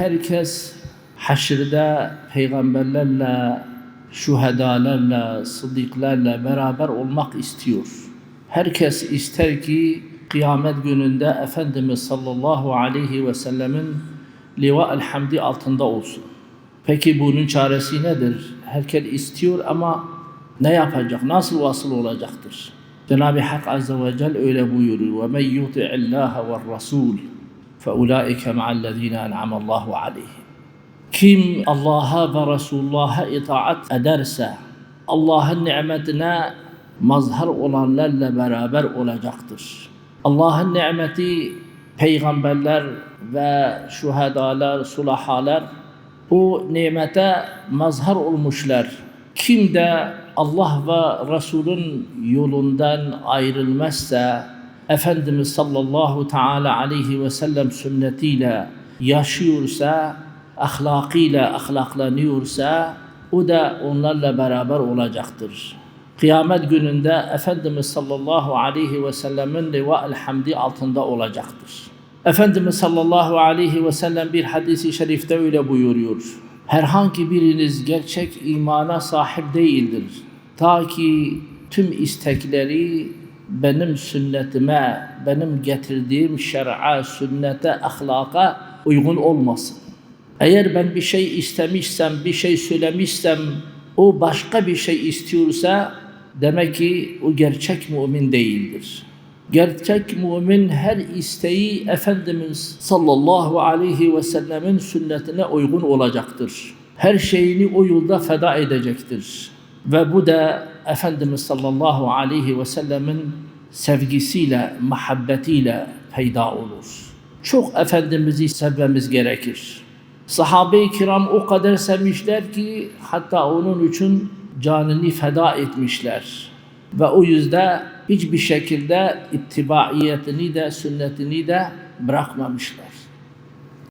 herkes haşirde peygamberlerle, şuhedalarla, sıddıklarla beraber olmak istiyor. Herkes ister ki kıyamet gününde Efendimiz sallallahu aleyhi ve sellemin liva hamdi altında olsun. Peki bunun çaresi nedir? Herkes istiyor ama ne yapacak? Nasıl vasıl olacaktır? Cenab-ı Hak Azze ve Celle öyle buyuruyor. وَمَنْ يُطِعِ اللّٰهَ وَالرَّسُولِ فَاُولَٰئِكَ مَعَ الَّذ۪ينَ اَنْعَمَ اللّٰهُ عَلَيْهِمْ Kim Allah'a ve Resulullah'a itaat ederse Allah'ın nimetine mazhar olanlarla beraber olacaktır. Allah'ın nimeti peygamberler ve şuhedalar, sulahalar bu nimete mazhar olmuşlar. Kim de Allah ve Resul'ün yolundan ayrılmazsa, Efendimiz sallallahu teala aleyhi ve sellem sünnetiyle yaşıyorsa, ahlakıyla ahlaklanıyorsa, o da onlarla beraber olacaktır. Kıyamet gününde Efendimiz sallallahu aleyhi ve sellemin liva hamdi altında olacaktır. Efendimiz sallallahu aleyhi ve sellem bir hadisi şerifte öyle buyuruyor. Herhangi biriniz gerçek imana sahip değildir. Ta ki tüm istekleri benim sünnetime, benim getirdiğim şer'a, sünnete, ahlaka uygun olmasın. Eğer ben bir şey istemişsem, bir şey söylemişsem, o başka bir şey istiyorsa demek ki o gerçek mümin değildir. Gerçek mümin her isteği Efendimiz sallallahu aleyhi ve sellemin sünnetine uygun olacaktır. Her şeyini o yolda feda edecektir. Ve bu da Efendimiz sallallahu aleyhi ve sellemin sevgisiyle, muhabbetiyle peyda olur. Çok Efendimiz'i sevmemiz gerekir. Sahabe-i kiram o kadar sevmişler ki hatta onun için canını feda etmişler. Ve o yüzden hiçbir şekilde ittibaiyetini de sünnetini de bırakmamışlar.